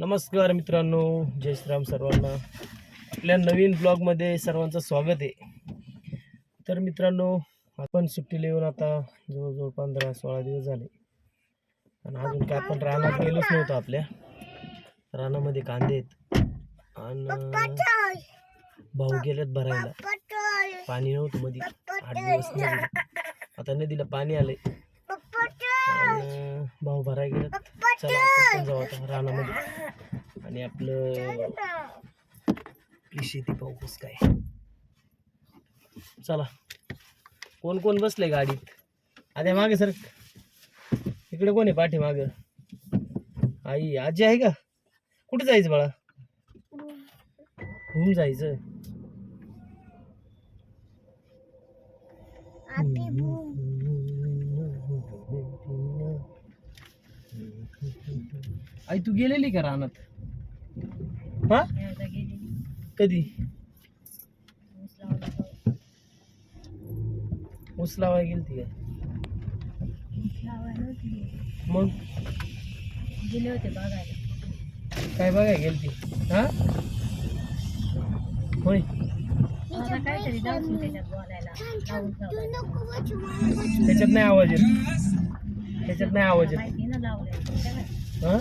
नमस्कार मित्रांनो जय श्रीराम सर्वांना. आपल्या नवीन ब्लॉगमध्ये सर्वांचं स्वागत आहे. तर मित्रांनो आपण सुट्टीला येऊन आता जवळजवळ पंधरा सोळा दिवस झाले. आणि अजून काय आपण रानात गेलोच नव्हतो आपल्या. रानामध्ये कांदे आहेत. आणि भाऊ गेलेत भरायला. पाणी नव्हतं मध्ये आठ दिवस आता नदीला पाणी आले आणि भाऊ भरायला गेलेत. चला आपण पण जाऊ आता रानामध्ये. आणि आपलं आपली शेती पाहू कसं काय चला. कोण कोण बसले गाडीत? आद्या मागे सर. इकडे कोण आहे पाठी माग आई आजी आहे का? कुठे जायचं बाळा? घुम जायचं. आई तू गेलेली का रानात? हा? कधी? ऊस लावाय गेलती काय मग? गेले होते बघायला. काय बघाय गेलती? हा? होय. आता काहीतरी जाऊन त्याच्यात बोलायला. लावून ठेवलंय. त्याच्यात नाही आवाज येत. त्याच्यात नाही आवाज येत. माहिती ना लावलंय हा.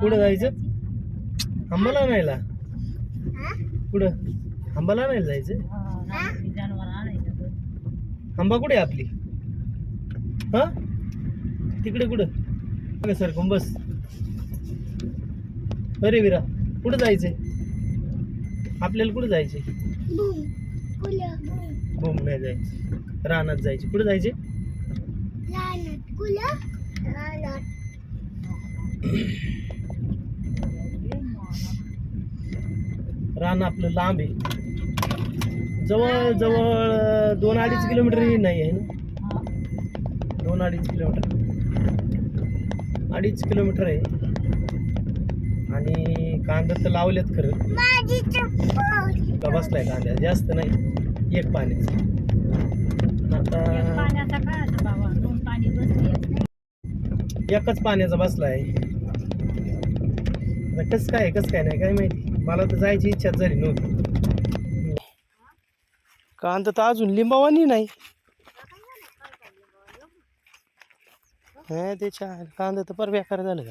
कुठं जायचं? आंबाला आणायला. कुठं? आंबाला आणायला जायचं? हा. आंबा कुठे आहे आपली? हा? तिकडे कुठं? सरकून बस. अरे विरा कुठं जायचंय? आपल्याला कुठं जायचंय? बोम जायचं. रानात जायचे. कुठं जायचे? रान आपलं लांब आहे. जवळ जवळ दोन अडीच किलोमीटर नाही आहे ना? दोन अडीच किलोमीटर. अडीच किलोमीटर आहे. आणि कांदा तर लावलेत खरं. का बसलाय कांद्या जास्त नाही. एक पाण्याचं. एक आता एकच पाण्याचा बसलाय. आता कसं काय कसं काय नाही काय माहिती. मला तर जायची इच्छा झाली नव्हती. कांदा तर अजून लिंबावानी नाही. हा त्याच्या कांदा तर पर बेकार झालं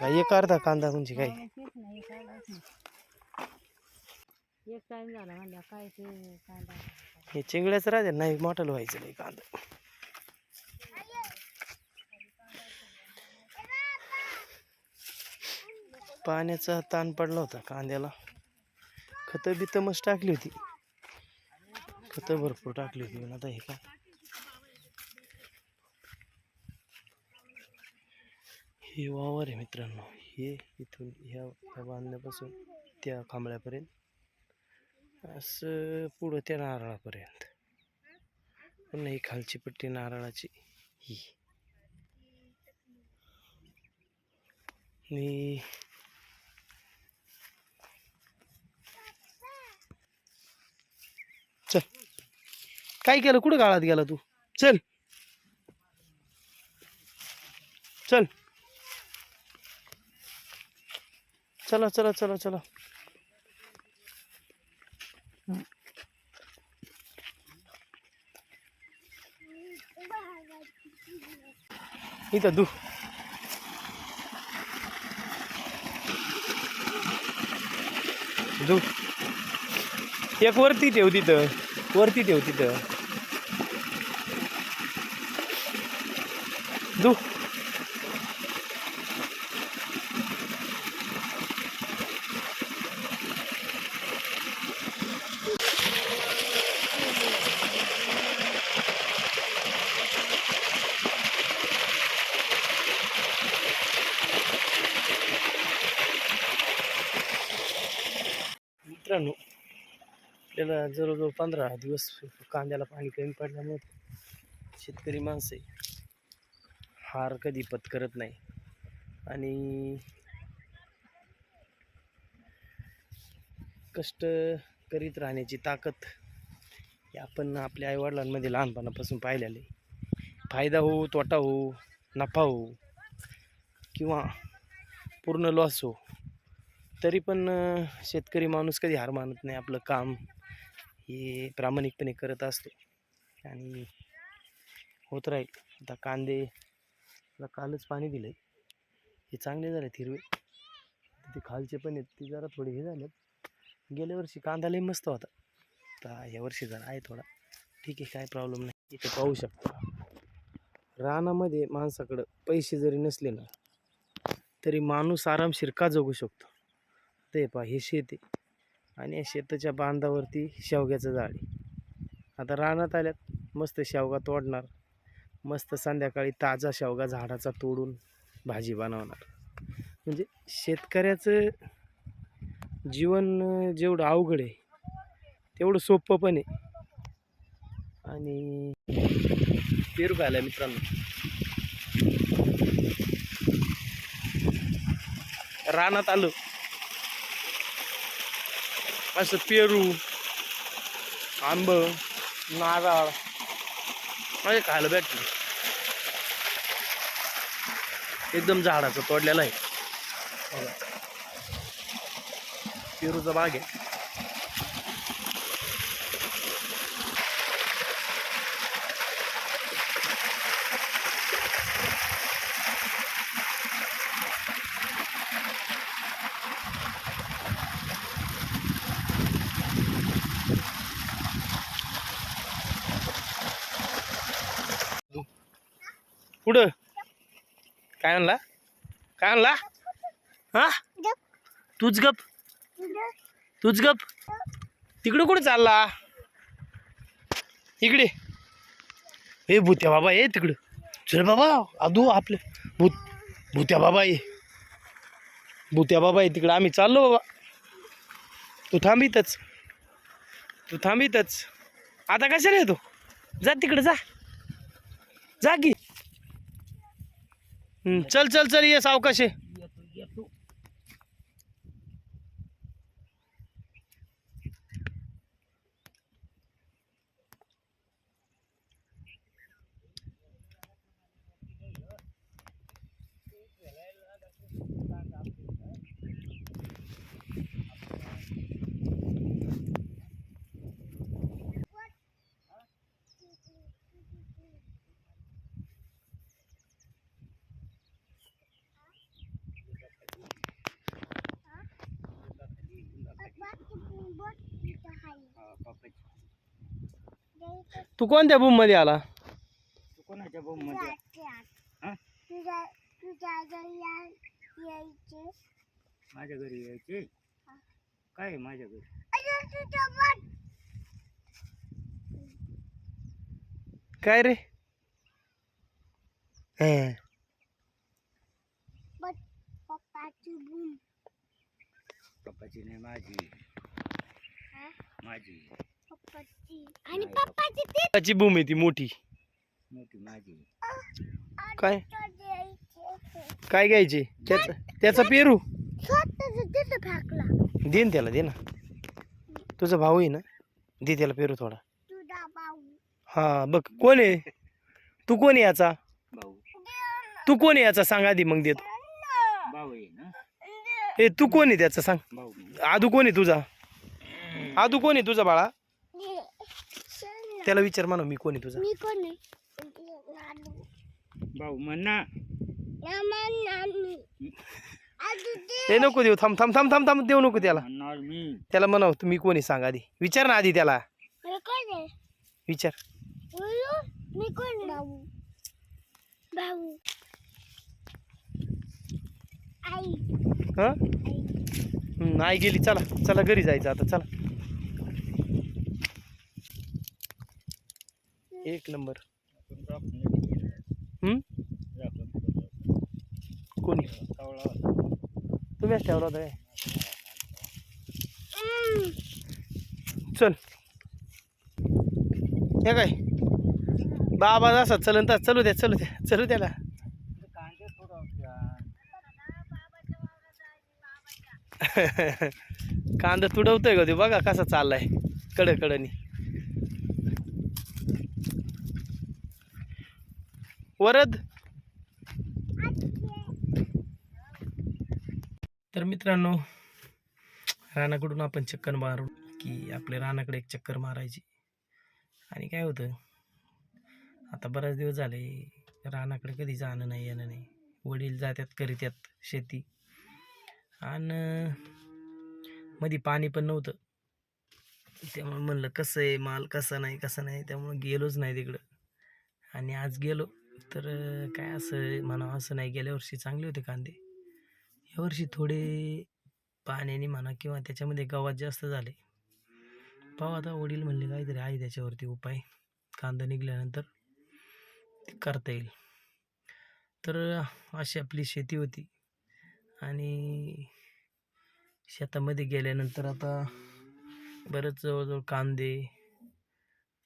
काय एक अर्धा कांदा म्हणजे काय? एक टाइम झाला म्हणल्या काय ते कांदा? हे चिंगड्याचं राहते नाही मोठं व्हायचं नाही कांदा. पाण्याचा ताण पडला होता कांद्याला. खतं बितं मस्त टाकली होती. खतं भरपूर टाकली होती पण आता हे काय? हे वावर आहे मित्रांनो. हे इथून ह्या ह्या बांधण्यापासून त्या खांबळ्यापर्यंत असं पुढं त्या नारळापर्यंत. पुन्हा ही खालची पट्टी नारळाची ही. आणि चल. काय केलं? कुठं गाळात गेला तू? चल. चल. चला चला चला चला. इथं दू. दू. एक वरती ठेव तिथं. वरती ठेव तिथं. दू मित्रांनो आपल्याला जवळजवळ पंधरा दिवस कांद्याला पाणी कमी पडल्यामुळे शेतकरी माणसं हार कधी पत्करत नाही. आणि कष्ट करीत राहण्याची ताकद हे आपण आपल्या आईवडिलांमध्ये लहानपणापासून पाहिलेले फायदा हो तोटा हो नफा हो किंवा पूर्ण लॉस हो तरी पण शेतकरी माणूस कधी हार मानत नाही. आपलं काम हे प्रामाणिकपणे करत असतो. आणि होत राहील. आता कांदे कालच पाणी दिलं हे चांगले झाले हिरवे. ते खालचे पण आहेत. ते जरा थोडे हे झालेत. गेल्या वर्षी कांदा लई मस्त होता. तर या वर्षी जरा आहे थोडा. ठीक आहे काय प्रॉब्लेम नाही. इथे पाहू शकता. रानामध्ये माणसाकडं पैसे जरी नसले ना तरी माणूस आरामशीर का जगू शकतो? ते पहा हे शेत आहे. आणि या शेताच्या बांधावरती शेवग्याचं झाड आहे. आता रानात आल्यात मस्त शेवगा तोडणार मस्त संध्याकाळी ताजा शेवगा झाडाचा तोडून भाजी बनवणार. म्हणजे शेतकऱ्याचं जीवन जेवढं अवघड आहे तेवढं सोपं पण आहे. आणि पेरू खायला मित्रांनो. रानात आलो. असं पेरू आंब नारळ म्हणजे खायला भेटलं. एकदम झाडाचं तोडलेलं आहे. पेरूचा बाग आहे. कुठं काय आणला काय आणला हा? तूच गप. तूच गप. तिकडं कुठे चालला? इकडे. हे भूत्या बाबा ये तिकडं. चल बाबा आदू आपले. भूत भूत्या बाबा ये. भूत्या बाबा आहे तिकडं. आम्ही चाललो बाबा. तू थांबितच तू थांबितच आता कशाला येतो? जा तिकडं जा. जा की. चल चल चल ये सावकाश आहे तू कोणत्या रूममध्ये आला? कोणाच्या बोममध्ये? हा? माझ्या घरी यायचे? काय आहे माझ्या घरी? काय रे? हं. पप्पाची नाही माझी. माझी. आणि पप्पाची ते त्याची भूमी आहे ती मोठी. मोठी माझी काय? काय घ्यायची? त्याचा त्याचा पेरू. दे ना त्याला दे ना. तुझा भाऊ आहे ना? दे त्याला पेरू थोडा. तुझा भाऊ. हा बघ कोण आहे? तू कोण आहे याचा? भाऊ. तू कोण आहे याचा? सांग आधी मग देत. ए तू कोण आहे त्याचा? सांग. आदू कोण आहे तुझा? आदू कोण आहे तुझा बाळा? त्याला विचार म्हणा मी कोण आहे तुझा? मी कोण आहे? भाऊ म्हण ना. ए नको देऊ. थांब थांब थांब थांब थांब देऊ नको त्याला. त्याला म्हणाव तुम्ही कोणी सांग आधी. विचार ना आधी त्याला. विचार? मी कोण भाऊ. भाऊ. आई. हा आई गेली. चला चला घरी जायचं आता. चला. एक नंबर. कोणी? तुम्हीच ठेवला होता काय? चल. हे काय? बाबा असा चलन तर चलू द्या चलू द्या चलू द्याला. कांदे कांदा तुडवतोय का ते? बघा कसा चाललाय. कडकडनी वरद. तर मित्रांनो रानाकडून आपण चक्कर मारू की आपल्या रानाकडे एक चक्कर मारायची. आणि काय होतं? आता बराच दिवस झाले रानाकडे कधी जाणं नाही येणं नाही. वडील जात्यात करीत्यात शेती. आणि मध्ये पाणी पण नव्हतं. त्यामुळे म्हणलं कसं आहे माल कसा नाही कसा नाही त्यामुळे गेलोच नाही तिकडं. आणि आज गेलो. तर काय असं म्हणावं असं नाही. गेल्या वर्षी चांगले होते कांदे. यावर्षी थोडे पाण्याने म्हणा किंवा त्याच्यामध्ये गवत जास्त झाले. पाव आता वडील म्हणले काहीतरी आहे त्याच्यावरती उपाय. कांदा निघाल्यानंतर ते करता येईल. तर अशी आपली शेती होती. आणि शेतामध्ये गेल्यानंतर आता बरेच जवळजवळ कांदे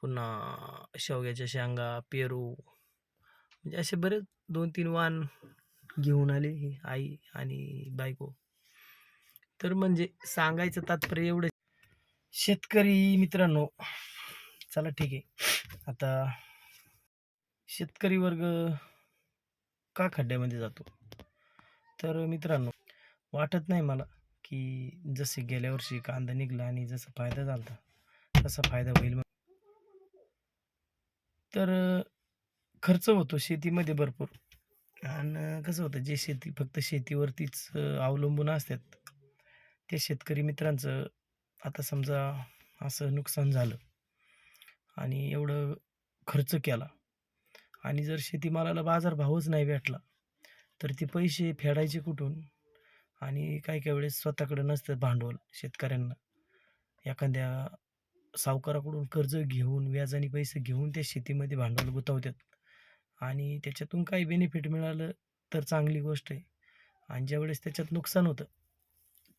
पुन्हा शेवग्याच्या शेंगा पेरू म्हणजे असे बरेच दोन तीन वाहन घेऊन आले ही आई आणि बायको. तर म्हणजे सांगायचं तात्पर्य एवढं शेतकरी मित्रांनो चला ठीक आहे. आता शेतकरी वर्ग का खड्ड्यामध्ये जातो? तर मित्रांनो वाटत नाही मला की जसे गेल्या वर्षी कांदा निघला आणि जसा फायदा झाला तसा फायदा होईल तर खर्च होतो शेतीमध्ये भरपूर. आणि कसं होतं जे शेती फक्त शेतीवरतीच अवलंबून असतात ते शेतकरी मित्रांचं आता समजा असं नुकसान झालं आणि एवढं खर्च केला आणि जर शेतीमालाला बाजारभावच नाही भेटला तर ते पैसे फेडायचे कुठून? आणि काही काही वेळेस स्वतःकडे नसतं भांडवल शेतकऱ्यांना. एखाद्या सावकाराकडून कर्ज घेऊन व्याजाने पैसे घेऊन त्या शेतीमध्ये भांडवल गुंतवतात. आणि त्याच्यातून काही बेनिफिट मिळालं तर चांगली गोष्ट आहे. आणि ज्यावेळेस त्याच्यात नुकसान होतं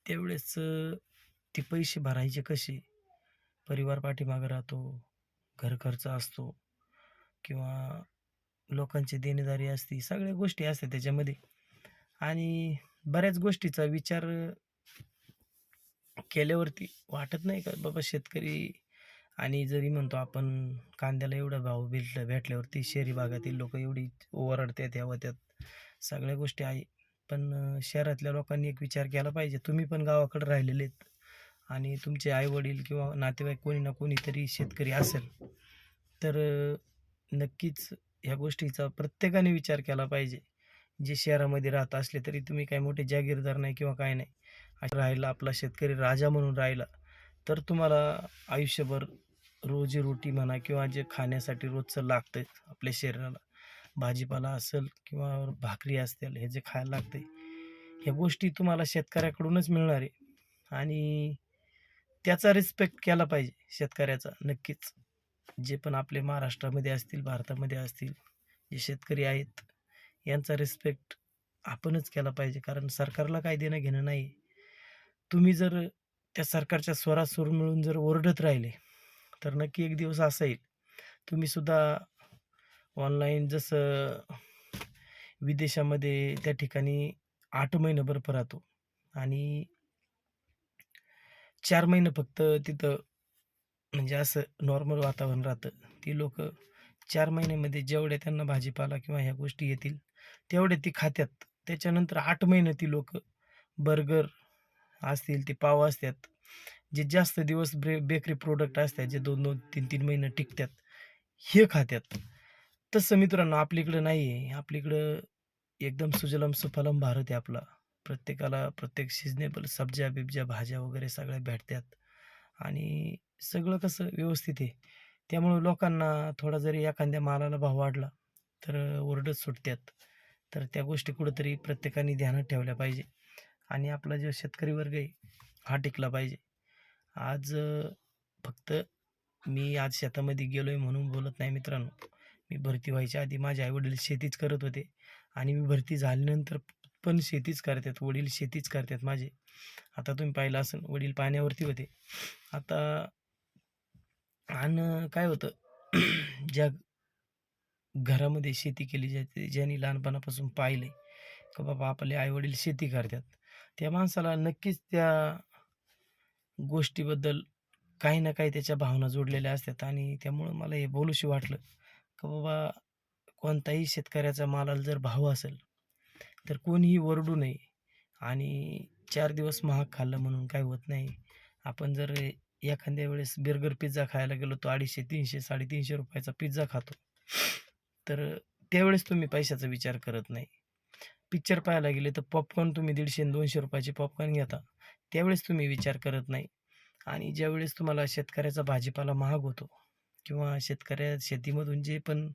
त्यावेळेस ते पैसे भरायचे कसे? परिवार पाठीमागं राहतो घर खर्च असतो किंवा लोकांची देणेदारी असते सगळ्या गोष्टी असतात त्याच्यामध्ये. आणि बऱ्याच गोष्टीचा विचार केल्यावरती वाटत नाही का बाबा शेतकरी आणि जरी म्हणतो आपण कांद्याला एवढा भाव भेटला भेटल्यावरती शहरी भागातील लोक एवढी ओरडतात ह्या त्यात सगळ्या गोष्टी आहे. पण शहरातल्या लोकांनी एक विचार केला पाहिजे. तुम्ही पण गावाकडे राहिलेले आहेत. आणि तुमचे आईवडील किंवा नातेवाईक कोणी ना कोणीतरी शेतकरी असेल. तर नक्कीच ह्या गोष्टीचा प्रत्येकाने विचार केला पाहिजे. जे शहरामध्ये राहत असले तरी तुम्ही काही मोठे जागीरदार नाही किंवा काय नाही. असं राहिला आपला शेतकरी राजा म्हणून राहिला. तर तुम्हाला आयुष्यभर रोजीरोटी म्हणा किंवा जे खाण्यासाठी रोजचं लागतं आपल्या शरीराला भाजीपाला असेल किंवा भाकरी असतील हे जे खायला लागते ह्या गोष्टी तुम्हाला शेतकऱ्याकडूनच मिळणार आहे. आणि त्याचा रिस्पेक्ट केला पाहिजे शेतकऱ्याचा नक्कीच. जे पण आपले महाराष्ट्रामध्ये असतील भारतामध्ये असतील जे शेतकरी आहेत यांचा रिस्पेक्ट आपणच केला पाहिजे. कारण सरकारला काय देणं घेणं नाही. तुम्ही जर त्या सरकारच्या स्वरात सूर मिळून जर ओरडत राहिले तर नक्की एक दिवस असा येईल. तुम्ही सुद्धा ऑनलाईन जसं विदेशामध्ये त्या ठिकाणी आठ महिने बर्फ राहतो आणि चार महिने फक्त तिथं म्हणजे असं नॉर्मल वातावरण राहतं. ती लोक चार महिन्यामध्ये जेवढ्या त्यांना भाजीपाला किंवा ह्या गोष्टी येतील तेवढे ती खात्यात. त्याच्यानंतर आठ महिने ती लोक बर्गर असतील ते पाव असतात. जे जास्त दिवस ब्रे बेकरी प्रोडक्ट असतात जे दोन दोन तीन तीन महिने टिकतात हे खात्यात तसं मित्रांनो आपलीकडं नाही आहे आपलीकडं एकदम सुजलम सुफलम भारत आहे आपला. प्रत्येकाला प्रत्येक सिजनेबल सब्ज्या बिब्ज्या भाज्या वगैरे सगळ्या भेटतात. आणि सगळं कसं व्यवस्थित आहे. त्यामुळे लोकांना थोडा जरी एखाद्या मालाला भाव वाढला तर ओरडत सुटतात. तर त्या गोष्टी कुठंतरी प्रत्येकाने ध्यानात ठेवल्या पाहिजे. आणि आपला जो शेतकरी वर्ग आहे हा टिकला पाहिजे. आज फक्त मी आज शेतामध्ये गेलो आहे म्हणून बोलत नाही मित्रांनो. मी भरती व्हायच्या आधी माझे आईवडील शेतीच करत होते. आणि मी भरती झाल्यानंतर पण शेतीच करतात. वडील शेतीच करतात माझे. आता तुम्ही पाहिलं असेल वडील पाण्यावरती होते. आता आणि काय होतं ज्या घरामध्ये शेती केली जाते ज्यांनी लहानपणापासून पाहिले का बाबा आपले आईवडील शेती करतात. त्या माणसाला नक्कीच त्या गोष्टीबद्दल काही ना काही त्याच्या भावना जोडलेल्या असतात आणि त्यामुळं मला हे बोलूशी वाटलं का बाबा कोणताही शेतकऱ्याचा मालाला जर भाव असेल तर कोणीही वरडू नये आणि चार दिवस महाग खाल्लं म्हणून काही होत नाही. आपण जर एखाद्या वेळेस बर्गर पिझ्झा खायला गेलो तो अडीचशे तीनशे साडेतीनशे रुपयाचा पिझ्झा खातो तर त्यावेळेस तुम्ही पैशाचा विचार करत नाही. पिक्चर पाहायला गेले तर पॉपकॉर्न तुम्ही दीडशे दोनशे रुपयाचे पॉपकॉर्न घेता. त्यावेळेस तुम्ही विचार करत नाही. आणि ज्यावेळेस तुम्हाला शेतकऱ्याचा भाजीपाला महाग होतो किंवा शेतकऱ्या शेतीमधून जे पण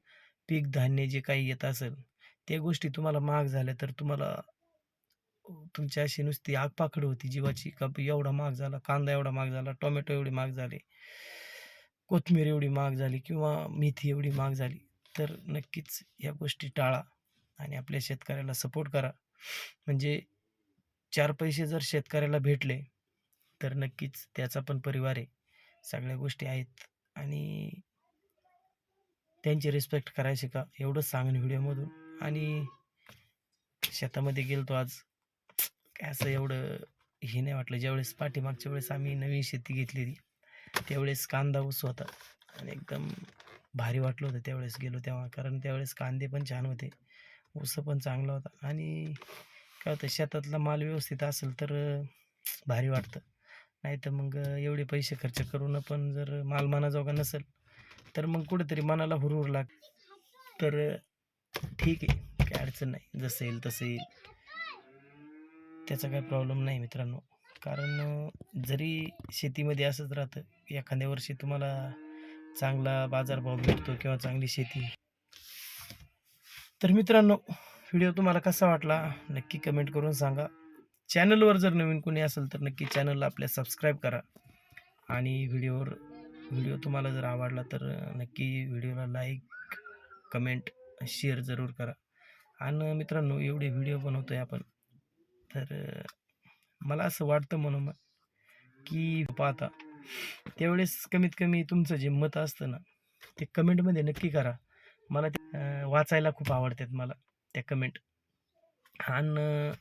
पीक धान्य जे काही येत असेल त्या गोष्टी तुम्हाला महाग झाल्या तर तुम्हाला तुमच्या अशी नुसती आगपाखड होती जीवाची का एवढा महाग झाला कांदा एवढा महाग झाला टोमॅटो एवढे महाग झाले कोथमीर एवढी महाग झाली किंवा मेथी एवढी महाग झाली. तर नक्कीच या गोष्टी टाळा. आणि आपल्या शेतकऱ्याला सपोर्ट करा. म्हणजे चार पैसे जर शेतकऱ्याला भेटले तर नक्कीच त्याचा पण परिवार आहे. सगळ्या गोष्टी आहेत. आणि त्यांची रिस्पेक्ट करायची का? एवढंच सांगेन व्हिडिओमधून. आणि शेतामध्ये गेलो तो आज. काय असं एवढं हे नाही वाटलं. ज्यावेळेस पाठीमागच्या वेळेस आम्ही नवीन शेती घेतलेली त्यावेळेस कांदा ऊस होता. आणि एकदम भारी वाटलं होतं त्यावेळेस गेलो तेव्हा. कारण त्यावेळेस कांदे पण छान होते. ऊस पण चांगला होता. आणि काय होतं शेतातला माल व्यवस्थित असेल तर भारी वाटतं. नाही तर मग एवढे पैसे खर्च करून पण जर माल मनाजोगा नसेल तर मग कुठेतरी मनाला हुरहुर लाग तर ठीक आहे. काय अडचण नाही. जसं येईल तसं येईल. त्याचा काही प्रॉब्लेम नाही मित्रांनो. कारण जरी शेतीमध्ये असंच राहतं एखाद्या वर्षी तुम्हाला चांगला बाजारभाव भेटतो किंवा चांगली शेती तर मित्रांनो व्हिडिओ तुम्हाला कसा वाटला नक्की कमेंट करून सांगा. चॅनलवर जर नवीन कोणी असेल तर नक्की चॅनलला आपल्या सबस्क्राईब करा. आणि व्हिडिओवर व्हिडिओ तुम्हाला जर आवडला तर नक्की व्हिडिओला लाईक कमेंट शेअर जरूर करा. आणि मित्रांनो एवढे व्हिडिओ बनवतो आहे आपण तर मला असं वाटतं म्हणून मग की पाहता त्यावेळेस कमीत कमी तुमचं जे मत असतं ना ते कमेंटमध्ये नक्की करा. मला ते वाचायला खूप आवडतात मला त्या कमेंट आणि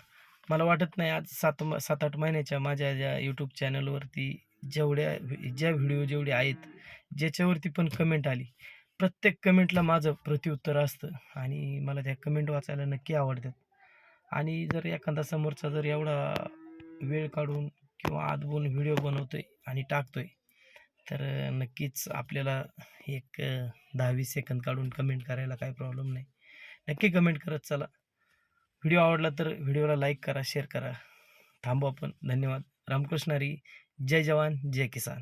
मला वाटत नाही आज सात म सात आठ महिन्याच्या माझ्या ज्या यूट्यूब चॅनलवरती जेवढ्या ज्या व्हिडिओ जेवढे आहेत ज्याच्यावरती पण कमेंट आली प्रत्येक कमेंटला माझं प्रत्युत्तर असतं आणि मला त्या कमेंट वाचायला नक्की आवडतात. आणि जर एखादा समोरचा जर एवढा वेळ काढून किंवा आदबून व्हिडिओ बनवतोय आणि टाकतोय तर नक्कीच आपल्याला एक दहावी दहा वीस सेकंद काढून कमेंट करायला काही प्रॉब्लेम नाही. नक्की कमेंट करत चला. व्हिडिओ आवडला तर व्हिडिओला लाईक करा शेअर करा. थांबू आपण. धन्यवाद. रामकृष्ण हरी. जय जवान जय किसान.